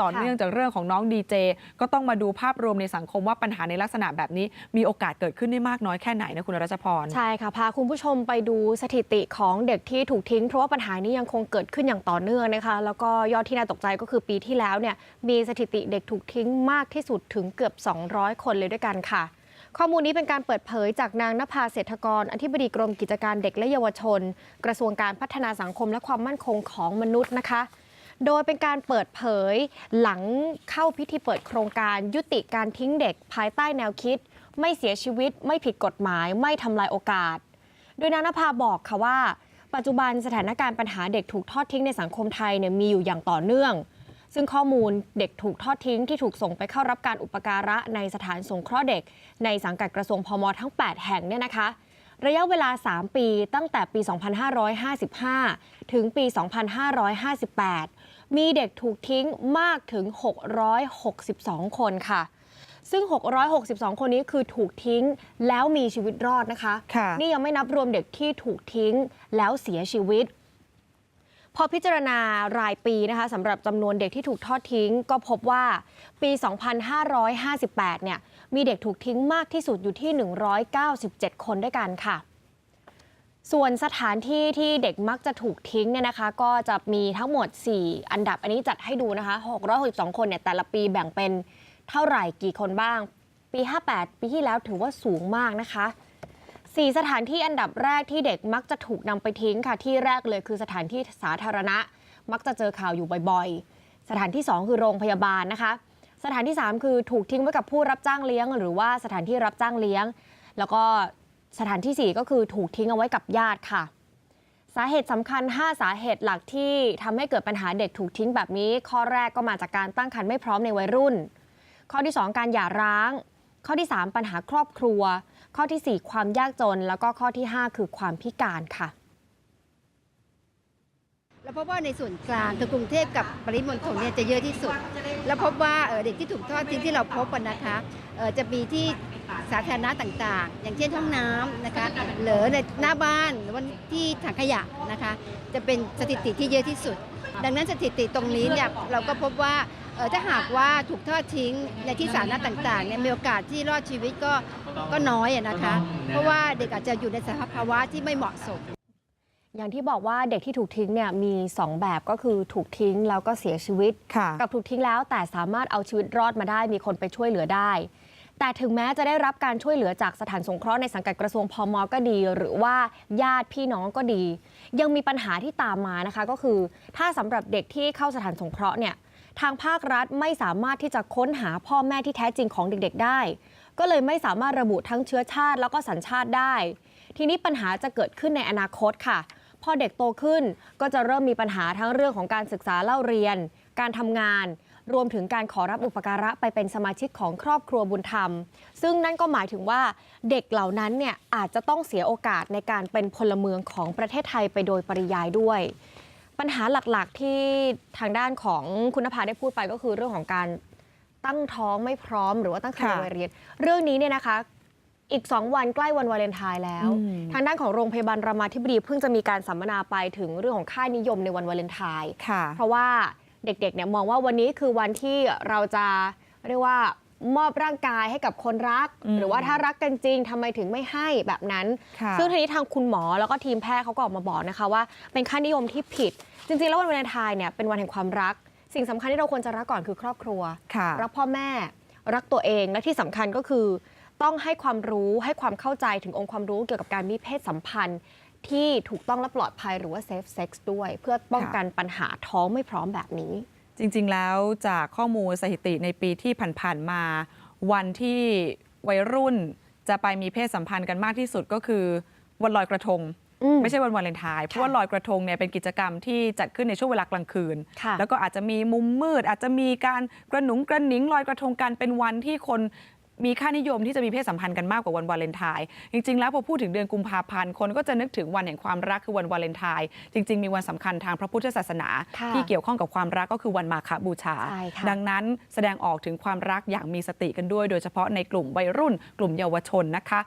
ต่อค่ะเนื่องจากเรื่องของน้องดีเจก็ต้องมาดูภาพรวมในสังคมว่าปัญหาในลักษณะแบบนี้ มีโอกาสเกิดขึ้นได้มากน้อยแค่ไหนนะคุณรัชพรใช่ค่ะพาคุณผู้ชมไปดูสถิติของเด็กที่ถูกทิ้ง เพราะว่าปัญหานี้ยังคงเกิดขึ้นอย่างต่อเนื่องนะคะ แล้วก็ยอดที่น่าตกใจก็คือปีที่แล้วเนี่ยมีสถิติเด็กถูกทิ้งมากที่สุดถึงเกือบ 200 คนเลยด้วยกันค่ะข้อมูลนี้เป็นการเปิดเผยจากนางนภาเศรษฐกร อธิบดีกรมกิจการเด็กและเยาวชน กระทรวงการพัฒนาสังคมและความมั่นคงของมนุษย์นะคะ โดยเป็นการเปิดเผยหลังเข้าพิธีเปิดโครงการยุติการทิ้งเด็กภายใต้แนวคิด ไม่เสียชีวิต ไม่ผิดกฎหมาย ไม่ทำลายโอกาส โดยนางนภาบอกค่ะว่า ปัจจุบันสถานการณ์ปัญหาเด็กถูกทอดทิ้งในสังคมไทยเนี่ยมีอยู่อย่างต่อเนื่อง ซึ่งข้อมูลเด็กถูกทอดทิ้งที่ถูกส่งไปเข้ารับการอุปการะในสถานสงเคราะห์เด็ก ในสังกัดกระทรวงพมทั้ง 8 แห่งเนี่ยนะคะ ระยะเวลา 3 ปีตั้งแต่ปี 2555 ถึงปี 2558 มีเด็กถูกทิ้งมากถึง 662 คนค่ะ ซึ่ง 662 คนนี้คือถูกทิ้งแล้วมีชีวิตรอดนะคะค่ะนี่ยังไม่นับรวมเด็กที่ถูกทิ้งแล้วเสียชีวิตพ อพิจารณารายปีนะคะสำหรับจำนวนเด็กที่ถูกทอดทิ้ง ก็พบว่าปี 2558 เนี่ยมีเด็กถูกทิ้งมากที่สุดอยู่ที่ 197 คนด้วยกันค่ะ ส่วนสถานที่ที่เด็กมักจะถูกทิ้งเนี่ยนะคะ ก็จะมีทั้งหมด 4 อันดับอันนี้จัดให้ดูนะคะ 662 คนเนี่ยแต่ละปีแบ่งเป็นเท่าไหร่กี่คนบ้าง ปี 58 ปีที่แล้วถือว่าสูงมากนะคะ สี่สถานที่อันดับแรกที่เด็กมักจะถูกนำไปทิ้งค่ะที่แรกเลยคือสถานที่สาธารณะ มักจะเจอข่าวอยู่บ่อยๆ สถานที่ 2 คือโรงพยาบาลนะคะ สถานที่ 3 คือถูกทิ้งไว้กับผู้รับจ้างเลี้ยง หรือว่าสถานที่รับจ้างเลี้ยง แล้วก็สถานทีสี่4 ก็คือถูกทิ้งเอาไว้กับญาติค่ะ สาเหตุสำคัญ 5 สาเหตุหลักที่ทำให้เกิดปัญหาเด็กถูกทิ้งแบบนี้ ข้อแรกก็มาจากการตั้งครรภ์ไม่พร้อมในวัยรุ่น ข้อที่ 2 การหย่าร้าง ข้อที่ 3 ปัญหาครอบครัว ข้อทีสี่ 4 ความยากจน แล้วก็ข้อที่ 5 คือความพิการค่ะแล้วพบว่าในส่วนกลางคือกรุงเทพกับปริมณฑลเนี่ยจะเยอะที่สุด แล้วพบว่าเด็กที่ถูกทอดทิ้งที่เราพบกันนะคะจะมีที่สาธารณะต่างๆ อย่างเช่นห้องน้ำนะคะหรือในหน้าบ้านหรือว่าที่ถังขยะนะคะ จะเป็นสถิติที่เยอะที่สุด ดังนั้นสถิติตรงนี้เนี่ยเราก็พบว่า อ่อถ้าหากว่าถูกทอดทิ้งในที่สาธารณะต่างๆเนี่ยมีโอกาสที่รอดชีวิตก็ก็น้อยอะนะคะ เพราะว่าเด็กอาจจะอยู่ในสภาวะที่ไม่เหมาะสม อย่างที่บอกว่าเด็กที่ถูกทิ้งเนี่ยมี 2 แบบก็คือถูกทิ้งแล้วก็เสียชีวิต ค่ะ กับถูกทิ้งแล้วแต่สามารถเอาชีวิตรอดมาได้มีคนไปช่วยเหลือได้ แต่ถึงแม้จะได้รับการช่วยเหลือจากสถานสงเคราะห์ในสังกัดกระทรวงพมก็ดี หรือว่าญาติพี่น้องก็ดี ยังมีปัญหาที่ตามมานะคะ ก็คือถ้าสำหรับเด็กที่เข้าสถานสงเคราะห์เนี่ย ทางภาครัฐไม่สามารถที่จะค้นหาพ่อแม่ที่แท้จริงของเด็กๆได้ ก็เลยไม่สามารถระบุทั้งเชื้อชาติแล้วก็สัญชาติได้ ทีนี้ปัญหาจะเกิดขึ้นในอนาคตค่ะ พอเด็กโตขึ้นก็จะเริ่มมีปัญหาทั้งเรื่องของการศึกษาเล่าเรียน การทำงาน รวมถึงการขอรับอุปการะไปเป็นสมาชิกของครอบครัวบุญธรรม ซึ่งนั่นก็หมายถึงว่าเด็กเหล่านั้นเนี่ยอาจจะต้องเสียโอกาสในการเป็นพลเมืองของประเทศไทยไปโดยปริยายด้วย ปัญหาหลักๆที่ทางด้านของคุณนภาได้พูดไปก็คือเรื่องของการตั้งท้องไม่พร้อมหรือว่าตั้งครรภ์ค่ะในวัยเรียน เรื่องนี้เนี่ยนะคะอีก 2 วันใกล้วันวาเลนไทน์แล้วอืมทางด้านของโรงพยาบาลรามาธิบดีเพิ่งจะมีการสัมมนาไปถึงเรื่องของค่านิยมในวันวาเลนไทน์ค่ะเพราะว่าเด็กๆเนี่ยมองว่าวันนี้คือวันที่เราจะเรียกว่า มอบร่างกายให้กับคนรักอืมหรือว่าถ้ารักกันจริงทำไมถึงไม่ให้แบบนั้นค่ะซึ่งทีนี้ทางคุณหมอแล้วก็ทีมแพทย์เขาก็ออกมาบอกนะคะว่า เป็นค่านิยมที่ผิด จริงๆ แล้ววันวาเลนไทน์เนี่ยเป็นวันแห่งความรัก สิ่งสำคัญที่เราควรจะรักก่อนคือครอบครัวค่ะรักพ่อแม่รักตัวเองและที่สำคัญก็คือ ต้องให้ความรู้ให้ความเข้าใจถึงองค์ความรู้เกี่ยวกับการมีเพศสัมพันธ์ที่ถูกต้องและปลอดภัยหรือว่าเซฟเซ็กซ์ด้วย เพื่อป้องกันปัญหาท้องไม่พร้อมแบบนี้ จริงๆแล้วจากข้อมูลสถิติในปีที่ผ่านๆมา วันที่วัยรุ่นจะไปมีเพศสัมพันธ์กันมากที่สุดก็คือวันลอยกระทงอืมไม่ใช่วันวาเลนไทน์เพราะว่าลอยกระทงเนี่ยเป็นกิจกรรมที่จัดขึ้นในช่วงเวลากลางคืนค่ะแล้วก็อาจจะมีมุมมืด อาจจะมีการกระหนุงกระหนิงลอยกระทงกันเป็นวันที่คน มีค่านิยมที่จะมีเพศสัมพันธ์กันมากกว่าวันวาเลนไทน์จริง ๆ แล้วพอพูดถึงเดือนกุมภาพันธ์คนก็จะนึกถึงวันแห่งความรักคือวันวาเลนไทน์จริง ๆ มีวันสำคัญทางพระพุทธศาสนาค่ะที่เกี่ยวข้องกับความรักก็คือวันมาฆบูชาใช่ค่ะดังนั้นแสดงออกถึงความรักอย่างมีสติกันด้วย โดยเฉพาะในกลุ่มวัยรุ่น กลุ่มเยาวชนนะคะ